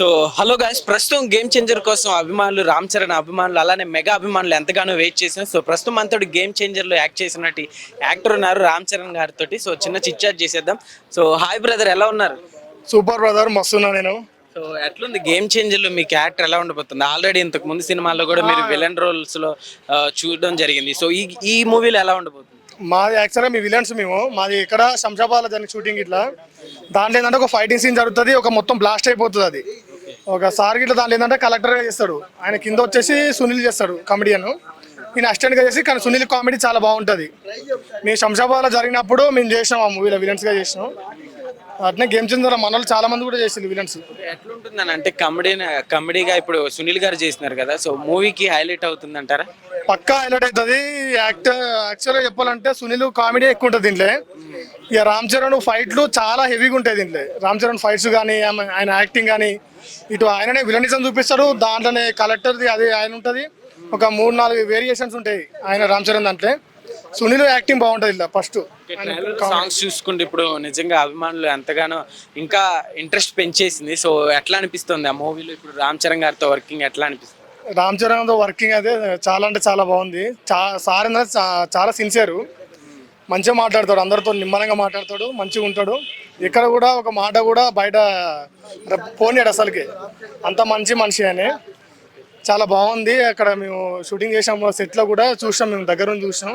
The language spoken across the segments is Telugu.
సో హలో గాయస్ ప్రస్తుతం గేమ్ చేంజర్ కోసం అభిమానులు రామ్ చరణ్ అభిమానులు అలానే మెగా అభిమానులు ఎంతగానో వెయిట్ చేసిన సో ప్రస్తుతం మనతో గేమ్ చేంజర్లో యాక్ట్ చేసినట్టు యాక్టర్ ఉన్నారు రామ్ చరణ్ గారితో సో చిన్న చిట్చాట్ చేసేద్దాం. సో హాయ్ బ్రదర్ ఎలా ఉన్నారు? సూపర్ బ్రదర్ మస్తున్నా నేను. సో ఎట్లుంది? గేమ్ చేంజర్లో మీ క్యారెక్టర్ ఎలా ఉండబోతుంది? ఆల్రెడీ ఇంతకు ముందు సినిమాల్లో కూడా మీరు విలన్ రోల్స్లో చూడడం జరిగింది. సో ఈ ఈ మూవీలో ఎలా ఉండబోతుంది? మాది యాక్చువల్గా మీ విలన్స్ మేము. మాది ఇక్కడ శంషాబాద్లో జరిగిన షూటింగ్ ఇట్లా. దాంట్లో ఏంటంటే ఒక ఫైటింగ్ సీన్ జరుగుతుంది ఒక మొత్తం బ్లాస్ట్ అయిపోతుంది అది. ఒక సార్ గిట్ల దాంట్లో ఏంటంటే కలెక్టర్గా చేస్తాడు. ఆయన కింద వచ్చేసి సునీల్ చేస్తాడు కామెడియన్ ఈయన అసిస్టెంట్గా చేసి కానీ సునీల్ కామెడీ చాలా బాగుంటుంది. మేము శంషాబాద్లో జరిగినప్పుడు మేము చేసినాం ఆ మూవీలో విలన్స్గా చేసినాం. అట్నే గేమ్ చేంజర్ మన వాళ్ళు చాలా మంది కూడా చేసింది విలన్స్ ఎట్లుంటుందని అంటే కమెడీ కమెడీగా ఇప్పుడు సునీల్ గారు చేసినారు కదా సో మూవీకి హైలైట్ అవుతుంది అంటారా పక్కా హైలైట్ అవుతుంది. యాక్ట్ యాక్చువల్గా చెప్పాలంటే సునీల్ కామెడీ ఎక్కువ ఉంటుంది దీంట్లో. ఇక రామ్ చరణ్ ఫైట్లు చాలా హెవీగా ఉంటాయి దీంట్లో. రామ్ చరణ్ ఫైట్స్ కానీ ఆయన యాక్టింగ్ కానీ ఇటు ఆయననే విలనిజం చూపిస్తాడు. దాంట్లోనే కలెక్టర్ది అది ఆయన ఉంటుంది. ఒక మూడు నాలుగు వేరియేషన్స్ ఉంటాయి ఆయన రామ్ చరణ్ దాంట్లో. సునీల్ యాక్టింగ్ బాగుంటుంది ఇలా ఫస్ట్ సాంగ్స్ చూసుకుంటే ఇప్పుడు నిజంగా అభిమానులు ఎంతగానో ఇంకా ఇంట్రెస్ట్ పెంచేసింది. సో ఎట్లా అనిపిస్తుంది ఆ మూవీలో? ఇప్పుడు రామ్ చరణ్ గారితో వర్కింగ్ ఎట్లా అనిపిస్తుంది? రామ్ చరణ్ వర్కింగ్ అయితే చాలా అంటే చాలా బాగుంది. చా సార్ చా- చాలా సిన్సియర్ మంచిగా మాట్లాడతాడు అందరితో నిమ్మలంగా మాట్లాడతాడు మంచిగా ఉంటాడు. ఇక్కడ కూడా ఒక మాట కూడా బయట పోనీడు అసలుకి. అంత మంచి మనిషి అని చాలా బాగుంది. అక్కడ మేము షూటింగ్ చేసాము సెట్లో కూడా చూసాం మేము దగ్గర నుంచి చూసాం.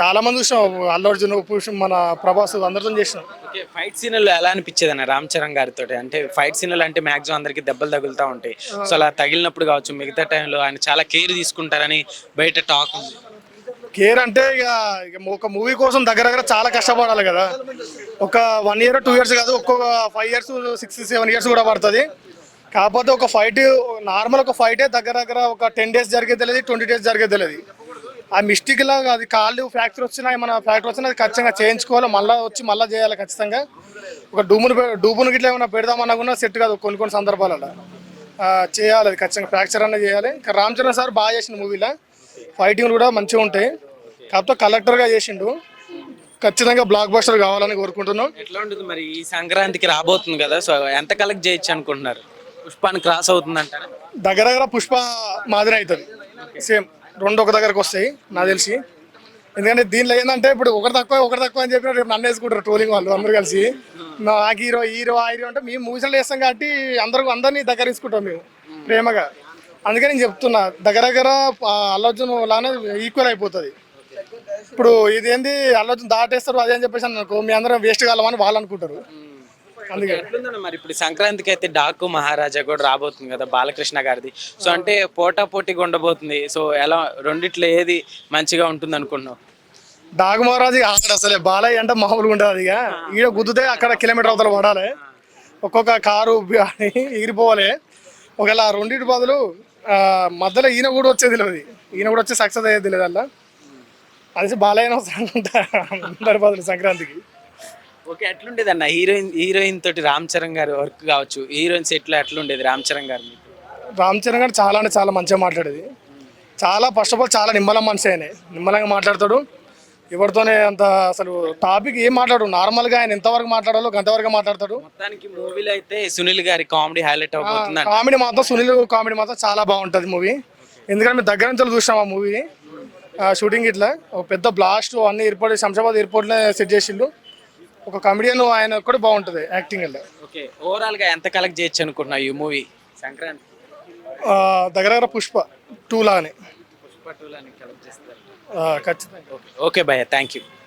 చాలా మంది చూసాం అల్లు అర్జున్ పురుష్ మన ప్రభాస్ అందరితో చేసినాం ఫైట్ సీన్లు ఎలా అనిపించేది అన్న రామ్ చరణ్ గారితో అంటే ఫైట్ సీన్లు అంటే మాక్సిమం అందరికి దెబ్బలు తగులుతూ ఉంటాయి. సో అలా తగిలినప్పుడు కావచ్చు మిగతా టైంలో ఆయన చాలా కేర్ తీసుకుంటారని బయట టాక్ ఉంది. కేర్ అంటే ఇక ఇక ఒక మూవీ కోసం దగ్గర దగ్గర చాలా కష్టపడాలి కదా. ఒక వన్ ఇయర్ టూ ఇయర్స్ కాదు ఒక్కొక్క five years six seven years కూడా పడుతుంది. కాకపోతే ఒక ఫైట్ నార్మల్ ఒక ఫైటే దగ్గర దగ్గర ఒక టెన్ డేస్ జరిగేది తెలియదు ట్వంటీ డేస్ జరిగేది తెలియదు. ఆ మిస్టేక్లో అది కాళ్ళు ఫ్రాక్చర్ వచ్చినా ఏమైనా ఫ్రాక్చర్ వచ్చినా అది ఖచ్చితంగా చేయించుకోవాలి మళ్ళీ వచ్చి మళ్ళీ చేయాలి ఖచ్చితంగా. ఒక డూమును పె- డూబును గిట్ల ఏమైనా పెడదామన్నా కూడా సెట్ కాదు కొన్ని కొన్ని సందర్భాలలో. చేయాలి అది ఖచ్చితంగా ఫ్రాక్చర్ అన్న చేయాలి. ఇంకా రామ్ చరణ్ సార్ బాగా చేసిన మూవీలో ఫైటింగ్లు కూడా మంచిగా ఉంటాయి. కాకపోతే కలెక్టర్గా చేసిండు. ఖచ్చితంగా బ్లాక్ బస్టర్ కావాలని కోరుకుంటున్నాం. ఎట్లా ఉంటుంది మరి ఈ సంక్రాంతికి రాబోతుంది కదా సో ఎంత కలెక్ట్ చేయొచ్చు అనుకుంటున్నారు? పుష్పాన్ని క్రాస్ అవుతుంది అంటారా దగ్గర దగ్గర పుష్ప మాదిరి అవుతుంది. సేమ్ రెండు ఒక దగ్గరకు వస్తాయి నాకు తెలిసి. ఎందుకంటే దీనిలో ఏంటంటే ఇప్పుడు ఒకటి తక్కువ ఒకటి తక్కువ అని చెప్పి రేపు నన్ను వేసుకుంటారు ట్రోలింగ్ వాళ్ళు అందరు కలిసి. నాకు హీరో హీరో ఆ హీరో అంటే మేము మూవీస్లో వేస్తాం కాబట్టి అందరూ అందరినీ దగ్గర తీసుకుంటాం మేము ప్రేమగా. అందుకని నేను చెప్తున్నా దగ్గర దగ్గర ఆ, అల్లు అర్జున్ లానే ఈక్వల్ అయిపోతుంది. ఇప్పుడు ఇది ఏంది? అర్జున్ దాటేస్తారు అదే అని చెప్పేసి అనుకో మీ అందరం వేస్ట్ కావాలని వాళ్ళు అనుకుంటారు. అందుకే. ఎట్లుందన్న మరి? ఇప్పుడు సంక్రాంతికి అయితే డాకు మహారాజా కూడా రాబోతుంది కదా బాలకృష్ణ గారిది. సో అంటే పోటా పోటీగా ఉండబోతుంది. సో ఎలా రెండిట్లో ఏది మంచిగా ఉంటుంది అనుకుంటున్నావు డాగు మహారాజు ఆడ అసలే. బాలయ్య అంటే మామూలుగా ఉంటుంది ఇక. ఈడ గుద్దుతే అక్కడ కిలోమీటర్ అవతల పడాలి. ఒక్కొక్క కారు ఎగిరిపోవాలి. ఒకవేళ రెండింటి బదులు మధ్యలో ఈయన కూడా వచ్చేది తెలియదు ఈయన కూడా వచ్చి సక్సెస్ అయ్యేది తెలియదు అలా. అది బాలయ్య అందరి బదులు సంక్రాంతికి. ఓకే ఎట్లుండేది అన్న హీరోయిన్ హీరోయిన్ తోటి రామ్ చరణ్ గారి వర్క్ కావచ్చు హీరోయిన్ సెట్లో ఎట్లుండేది రామ్ చరణ్ గారు రామ్ చరణ్ గారు చాలా అంటే చాలా మంచిగా మాట్లాడేది. చాలా ఫస్ట్ ఆఫ్ ఆల్ చాలా నిమ్మలం మనిషి ఆయన. నిమ్మలంగా మాట్లాడతాడు. ఎవరితోనే అంత అసలు టాపిక్ ఏం మాట్లాడు నార్మల్గా ఆయన ఎంతవరకు మాట్లాడాలో అంతవరకు మాట్లాడతాడు. మొత్తానికి మూవీలో అయితే సునీల్ గారి కామెడీ హైలైట్ అవబోతుంది అంట. కామెడీ మాత్రం సునీల్ కామెడీ మాత్రం చాలా బాగుంటుంది మూవీ. ఎందుకంటే మేము దగ్గర నుంచి చూసాం ఆ మూవీ షూటింగ్ ఇట్లా. ఒక పెద్ద బ్లాస్ట్ అన్ని ఎయిర్పోర్ట్ శంషాబాద్ ఎయిర్పోర్ట్లో సెట్ చేసిండు. ఒక కమెడియన్ ఆయన కూడా బాగుంటుంది యాక్టింగ్ ఓకే ఓవరాల్గా ఎంత కలెక్ట్ చేయొచ్చు అనుకుంటున్నావు ఈ మూవీ సంక్రాంతి. దగ్గర దగ్గర పుష్ప టూ లానే పుష్ప టూ కలెక్ట్ చేస్తారు. ఖచ్చితంగా. ఓకే ఓకే భయ్య థ్యాంక్ యూ